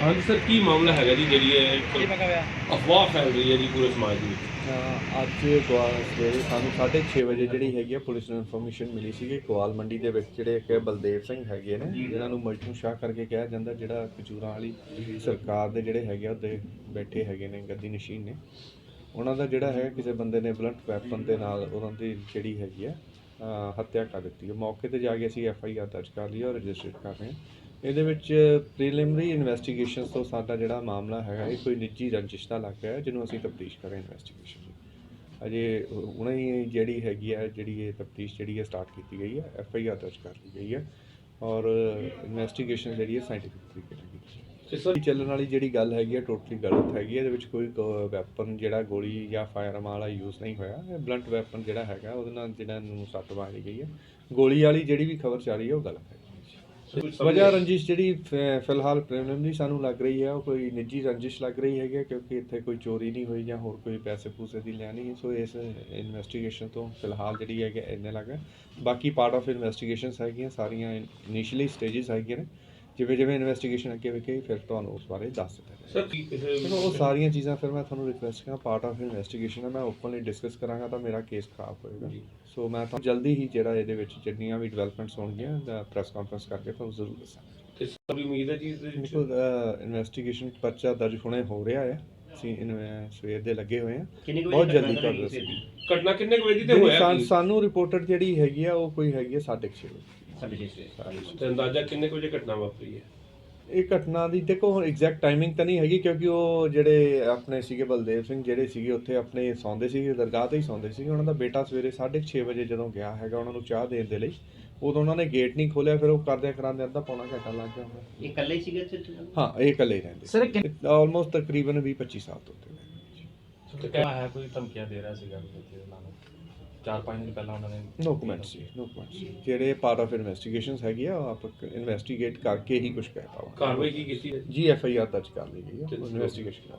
ਹਾਂਜੀ ਸਰ ਕੀ ਮਾਮਲਾ ਹੈਗਾ ਜੀ ਜਿਹੜੀ ਇਹ ਅਫਵਾਹ ਫੈਲ ਰਹੀ ਹੈ ਜੀ ਪੂਰੇ ਸਮਾਜ ਦੇ ਵਿੱਚ? ਅੱਜ ਗੋਆ ਸਵੇਰੇ ਸਾਨੂੰ 6:30 ਵਜੇ ਜਿਹੜੀ ਹੈਗੀ ਆ ਪੁਲਿਸ ਨੂੰ ਇਨਫੋਰਮੇਸ਼ਨ ਮਿਲੀ ਸੀ ਕਿ ਗੋਆਲ ਮੰਡੀ ਦੇ ਵਿੱਚ ਜਿਹੜੇ ਇੱਕ ਬਲਦੇਵ ਸਿੰਘ ਹੈਗੇ ਨੇ ਜਿਹਨਾਂ ਨੂੰ ਮਜਨੂ ਸ਼ਾਹ ਕਰਕੇ ਕਿਹਾ ਜਾਂਦਾ ਜਿਹੜਾ ਕਚੂਰਾਂ ਵਾਲੀ ਸਰਕਾਰ ਦੇ ਜਿਹੜੇ ਹੈਗੇ ਆ ਉਹਦੇ ਬੈਠੇ ਹੈਗੇ ਨੇ ਗੱਦੀ ਨਸ਼ੀਨ ਨੇ। ਉਹਨਾਂ ਦਾ ਜਿਹੜਾ ਹੈ ਕਿਸੇ ਬੰਦੇ ਨੇ ਬਲੰਟ ਵੈਪਨ ਦੇ ਨਾਲ ਉਹਨਾਂ ਦੀ ਜਿਹੜੀ ਹੈਗੀ ਆ ਅ, ਹੱਤਿਆ ਕਰ ਦਿੱਤੀ ਹੈ। ਮੌਕੇ ਤੇ ਜਾ ਕੇ ਅਸੀਂ ਐਫ ਆਈ ਆਰ ਦਰਜ ਕਰ ਲਈ ਔਰ ਰਜਿਸਟਰ ਕਰ ਰਹੇ ਹਾਂ। ਇਹਦੇ ਵਿੱਚ ਪ੍ਰੀਲਿਮਿਨਰੀ ਇਨਵੈਸਟੀਗੇਸ਼ਨਸ ਤੋਂ ਸਾਡਾ ਜਿਹੜਾ ਮਾਮਲਾ ਹੈਗਾ ਇਹ ਕੋਈ ਨਿੱਜੀ ਰੰਜਿਸ਼ ਦਾ ਲੱਗ ਰਿਹਾ ਜਿਹਨੂੰ ਅਸੀਂ ਤਫਤੀਸ਼ ਕਰ ਰਹੇ ਇਨਵੈਸਟੀਗੇਸ਼ਨ ਅਜੇ ਹੁਣੇ ਹੀ ਜਿਹੜੀ ਹੈਗੀ ਹੈ ਜਿਹੜੀ ਇਹ ਤਫਤੀਸ਼ ਜਿਹੜੀ ਹੈ ਸਟਾਰਟ ਕੀਤੀ ਗਈ ਹੈ ਐਫ ਆਈ ਆਰ ਦਰਜ ਕਰ ਲਈ ਗਈ ਹੈ ਔਰ ਇਨਵੈਸਟੀਗੇਸ਼ਨ ਜਿਹੜੀ ਹੈ ਸਾਇੰਟੀਫਿਕ ਤਰੀਕੇ ਨਾਲ ਕੀਤੀ ਸਰ ਚੱਲਣ ਵਾਲੀ ਜਿਹੜੀ ਗੱਲ ਹੈਗੀ ਹੈ ਟੋਟਲੀ ਗਲਤ ਹੈਗੀ ਹੈ। ਇਹਦੇ ਵਿੱਚ ਕੋਈ ਵੈਪਨ ਜਿਹੜਾ ਗੋਲੀ ਜਾਂ ਫਾਇਰਆਰਮ ਵਾਲਾ ਯੂਜ਼ ਨਹੀਂ ਹੋਇਆ। ਇਹ ਬਲੰਟ ਵੈਪਨ ਜਿਹੜਾ ਹੈਗਾ ਉਹਦੇ ਨਾਲ ਜਿਹੜਾ ਨੂੰ ਸੱਟ ਮਾਰੀ ਗਈ ਹੈ। ਗੋਲੀ ਵਾਲੀ ਜਿਹੜੀ ਵੀ ਖਬਰ ਚੱਲ ਰਹੀ ਹੈ ਉਹ ਗਲਤ ਹੈ। ਵਜ੍ਹਾ ਰੰਜਿਸ਼ ਜਿਹੜੀ ਫ- ਫਿਲਹਾਲ ਪ੍ਰੀਲਿਮਿਨਰੀ ਸਾਨੂੰ ਲੱਗ ਰਹੀ ਹੈ ਉਹ ਕੋਈ ਨਿੱਜੀ ਰੰਜਿਸ਼ ਲੱਗ ਰਹੀ ਹੈਗੀ ਹੈ ਕਿਉਂਕਿ ਇੱਥੇ ਕੋਈ ਚੋਰੀ ਨਹੀਂ ਹੋਈ ਜਾਂ ਹੋਰ ਕੋਈ ਪੈਸੇ ਪੂਸੇ ਦੀ ਲੈਣੀ ਹੈ ਸੋ ਇਸ ਇਨਵੈਸਟੀਗੇਸ਼ਨ ਤੋਂ ਫਿਲਹਾਲ ਜਿਹੜੀ ਹੈਗੀ ਇੰਨੇ ਲੱਗ ਹੈ ਬਾਕੀ ਪਾਰਟ ਆਫ ਇਨਵੈਸਟੀਗੇਸ਼ਨਸ ਹੈਗੀਆਂ ਸਾਰੀਆਂ ਇਨੀਸ਼ੀਅਲੀ ਸਟੇजेस ਹੈਗੀਆਂ ਨੇ। ਜਿਵੇਂ ਜਿਵੇਂ ਇਨਵੈਸਟੀਗੇਸ਼ਨ ਅੱਗੇ ਵਿਖੇ ਫਿਰ ਤੁਹਾਨੂੰ ਉਸ ਬਾਰੇ ਦੱਸ ਦਿੱਤਾ ਸਰ ਕੀ ਉਹ ਸਾਰੀਆਂ ਚੀਜ਼ਾਂ ਫਿਰ ਮੈਂ ਤੁਹਾਨੂੰ ਰਿਕਵੈਸਟ ਕਰਾਂ ਪਾਰਟ ਆਫ ਇਨਵੈਸਟੀਗੇਸ਼ਨ ਹੈ ਮੈਂ ਓਪਨਲੀ ਡਿਸਕਸ ਕਰਾਂਗਾ ਤਾਂ ਮੇਰਾ ਕੇਸ ਖਰਾਬ ਹੋਏਗਾ। ਸੋ ਮੈਂ ਤਾਂ ਜਲਦੀ ਹੀ ਜਿਹੜਾ ਇਹਦੇ ਵਿੱਚ ਜਿੰਨੀਆਂ ਵੀ ਡਿਵੈਲਪਮੈਂਟਸ ਹੋਣਗੀਆਂ ਦਾ ਪ੍ਰੈਸ ਕਾਨਫਰੰਸ ਕਰਕੇ ਤੁਹਾਨੂੰ ਜ਼ਰੂਰ ਦੱਸਾਂਗਾ। ਤੇ ਵੀ ਉਮੀਦ ਹੈ ਜੀ ਇਸ ਦੇ ਵਿੱਚ ਇਨਵੈਸਟੀਗੇਸ਼ਨ ਪਰਚਾ ਦਰਜ ਹੁਣੇ ਹੋ ਰਿਹਾ ਹੈ। ਅਸੀਂ ਇਨ- ਸਵੇਰ ਦੇ ਲੱਗੇ ਹੋਏ ਕਿੰਨੀ ਕੁ ਬਹੁਤ ਵਜੇ ਜਲਦੀ ਘਟਨਾ ਕਰ ਦੱਸਾਂਗੇ ਘਟਨਾ ਕਿੰਨੇ ਕੁ ਵਜੇ ਦੀ ਤੇ ਹੋਇਆ ਸਾਨ- ਕੀ? ਸਾਨੂੰ ਰਿਪੋਰਟਰ ਜਿਹੜੀ ਹੈਗੀ ਆ ਉਹ ਕੋਈ ਹੈਗੀ ਆ 6:30 ਵਜੇ। ਸਾਡੇ ਜਿਸ ਤੇ ਅੰਦਾਜ਼ਾ ਕਿੰਨੇ ਕੁ ਵਜੇ ਘਟਨਾ ਵਾਪਰੀ ਹੈ? ਇਹ ਘਟਨਾ ਦੀ ਦੇਖੋ ਹੁਣ ਐਗਜ਼ੈਕਟ ਟਾਈਮਿੰਗ ਤਾਂ ਨਹੀਂ ਹੈਗੀ ਕਿਉਂਕਿ ਉਹ ਜਿਹੜੇ ਆਪਣੇ ਸੀਗੇ ਬਲਦੇਵ ਸਿੰਘ ਜਿਹੜੇ ਸੀਗੇ ਉੱਥੇ ਆਪਣੇ ਸੌਂਦੇ ਸੀਗੇ ਦਰਗਾਹ ਤੇ ਹੀ ਸੌਂਦੇ ਸੀਗੇ। ਉਹਨਾਂ ਦਾ ਬੇਟਾ ਸਵੇਰੇ 6:30 ਵਜੇ ਜਦੋਂ ਗਿਆ ਹੈਗਾ ਉਹਨਾਂ ਨੂੰ ਚਾਹ ਦੇਣ ਦੇ ਲਈ ਉਦੋਂ ਉਹਨਾਂ ਨੇ ਗੇਟ ਨਹੀਂ ਖੋਲਿਆ ਫਿਰ ਉਹ ਕਰਦੇ ਕਰਾਂਦੇ ਅੱਧਾ ਪੌਣਾ ਘੰਟਾ ਲੱਗ ਗਿਆ ਹੋਣਾ ਇਹ ਇਕੱਲੇ ਹੀ ਸੀਗੇ ਇੱਥੇ ਹਾਂ ਇਹ ਇਕੱਲੇ ਹੀ ਰਹਿੰਦੇ ਸਰ ਆਲਮੋਸਟ ਤਕਰੀਬਨ 20 25 ਸਾਲ ਤੋਂ ਤੇ ਕਿਹਾ ਹੈ ਕੋਈ ਧਮਕੀਆਂ ਦੇ ਰਿਹਾ ਸੀਗਾ? ਮੈਨੂੰ ਉਹਨਾਂ ਨੂੰ 4-5 ਦਿਨ ਪਹਿਲਾਂ ਉਹਨਾਂ ਨੇ ਨੋ ਕਮੈਂਟ ਸੀ ਨੋ ਕਮੈਂਟ ਜਿਹੜੇ ਪਾਰਟ ਆਫ ਇਨਵੈਸਟੀਗੇਸ਼ਨਸ ਹੈਗੀ ਆ ਆਪ ਇਨਵੈਸਟੀਗੇਟ ਕਰਕੇ ਹੀ ਕੁਝ ਕਹਿ ਪਾਓ ਕਾਰਵਾਈ ਕੀ ਕੀਤੀ ਜੀ ਐਫ ਆਈ ਆਰ ਦਰਜ ਕਰ ਲਈ ਗਈ ਹੈ ਇਨਵੈਸਟੀਗੇਸ਼ਨ